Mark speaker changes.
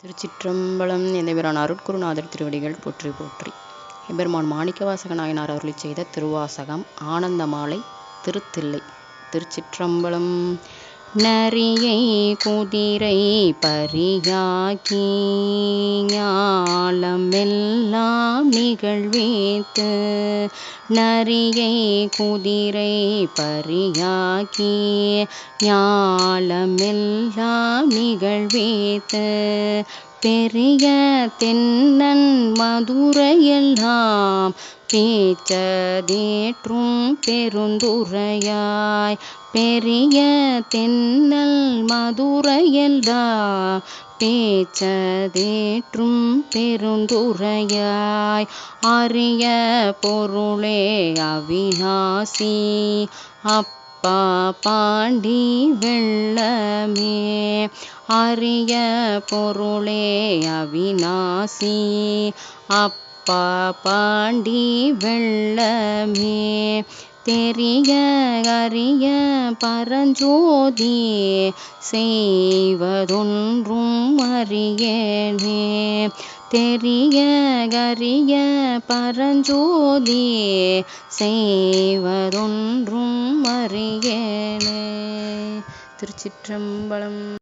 Speaker 1: திருச்சிற்றம்பலம் எந்தபிரான் அருட்குருநாதர் திருவடிகள் போற்றி போற்றி. எம்பெருமான் மாணிக்கவாசக நாயனார் அருளிச் செய்த திருவாசகம் ஆனந்தமாலை திருத்தில்லை. திருச்சிற்றம்பலம் நரியை குதிரை பரியாகி ஞாலமெல்லாம் நிகழ்வேத்து நரியை குதிரை பரியாக்கி ஞாலமெல்லாம் நிகழ்வேத்து பெரிய தென்னன் மதுரையெல்லாம் பேச்சதேற்றும் பெருந்துரையாய். பெரிய தென்னல் மதுரையெல்லாம் பேச்சதேற்றும் பெருந்துரையாய். அரிய பொருளே அவிநாசி. அப்பா பாண்டி வெள்ளமே. அரிய பொருளே அவிநாசி. அப்பா பாண்டி வெள்ளமே. தெரிய அறிய பரஞ்சோதி செய்வதொன்றும் அறியேனே. தெரிய அறிய பரஞ்சோதி செய்வதொன்றும் அறியேனே. திருச்சிற்றம்பலம்